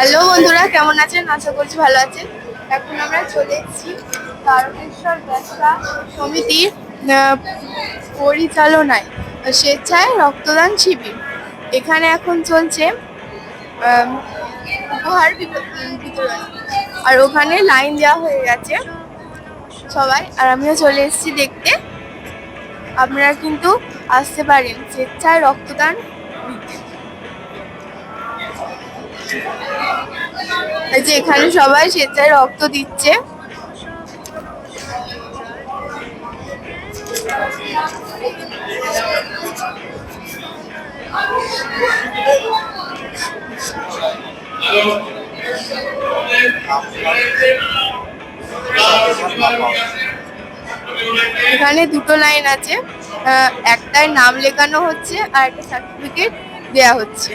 Hello বন্ধুরা, কেমন আছেন? আশা করছি ভালো আছেন। এখন আমরা চলে এসেছি তারকেশ্বর ব্যবসা সমিতির পরিচালনায়, স্বেচ্ছায় রক্তদান শিবির। এখানে এখন চলছে উপহার বিতরণ আর ওখানে লাইন দেওয়া হয়ে গেছে সবাই। আর আমিও চলে এসেছি দেখতে। আপনারা কিন্তু আসতে পারেন, স্বেচ্ছায় রক্তদান যে এখানে সবাই স্বেচ্ছায় রক্ত দিচ্ছে। এখানে দুটো লাইন আছে। একটায় নাম লেখানো হচ্ছে আর একটা সার্টিফিকেট দেয়া হচ্ছে।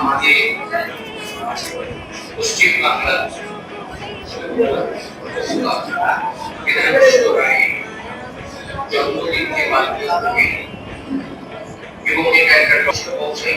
আমাদের পশ্চিম বাংলা জন্মদিনকে বাধ্য এবং এটা একটা ব্যবসায়ী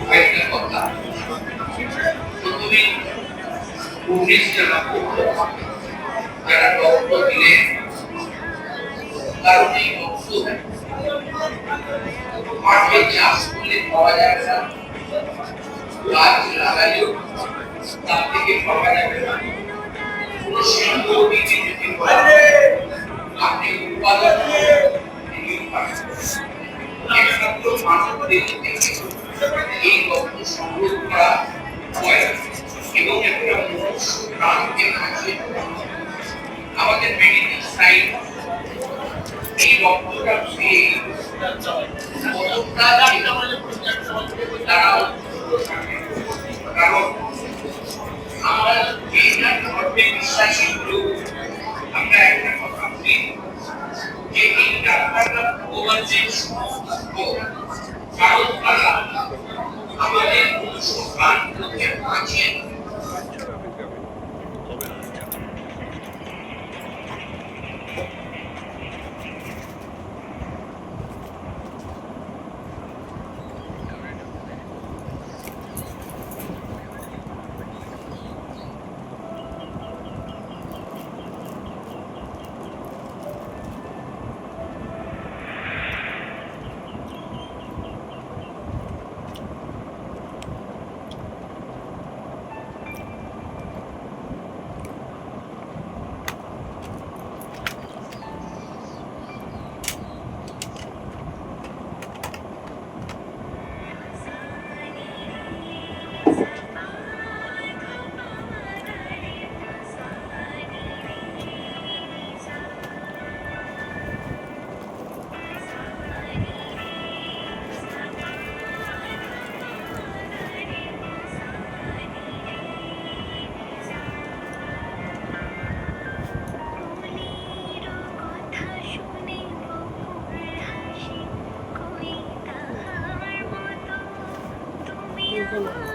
কয়েকটি কথা প্রথমে উনিশ জনা যারা রক্ত দিলেন কারণ এই রক্ত মাঠে চাষ করলে পাওয়া যাবে না গাছ লাগালেও তার থেকে পাওয়া যাবে না কোন শিল্প দিকে যদি বলেন, আপনি উৎপাদন তিনি পাবেন। একমাত্র মানবদের থেকে এই রক্ত সংগ্রহ করা হয় এবং একটা মনুষ্য প্রাণকে বাঁচিয়ে আমাদের মেডিকেল সাইন্স এই রক্তটা কতটা তারা আমরা একটা 过吗？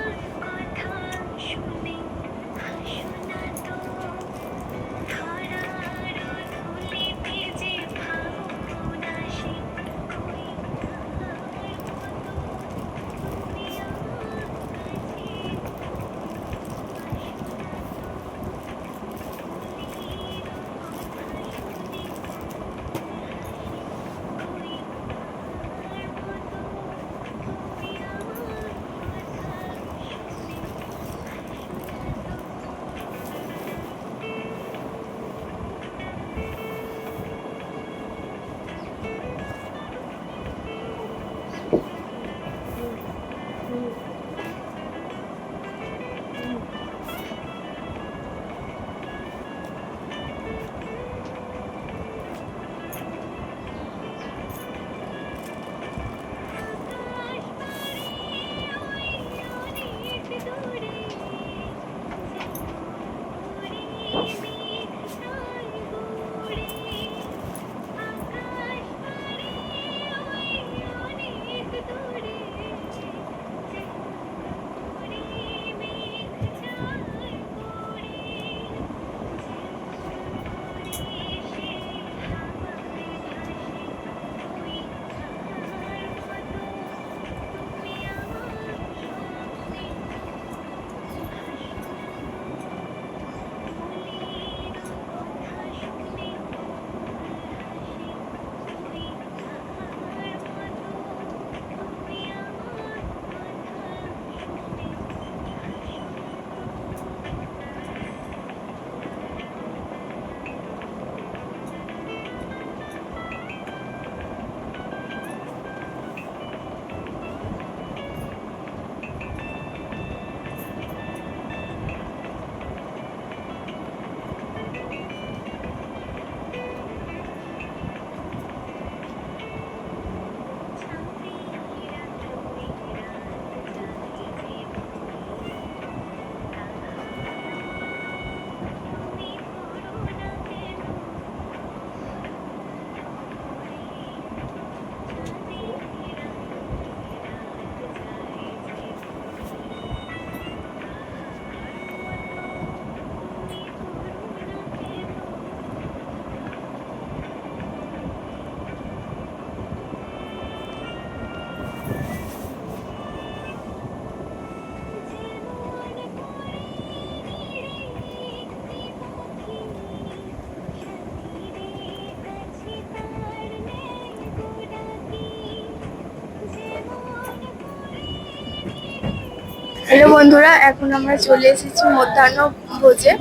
হ্যালো বন্ধুরা এখন আমরা চলে এসেছি মধ্যাহ্ন ভোজে।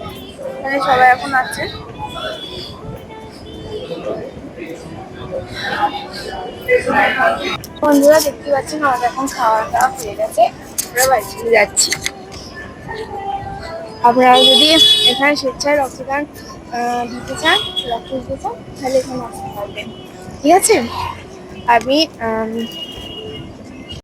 এখানে সবাই এখন আছে। বন্ধুরা দেখতে পাচ্ছেন আমাদের এখন খাওয়া দাওয়া হয়ে গেছে। আমরা বাড়ি যাচ্ছি। আপনারা যদি এখানে স্বেচ্ছায় রক্তদান দিতে চান রক্ত দিতে চান তাহলে এখানে আসতে পারবেন। ঠিক আছে? আম,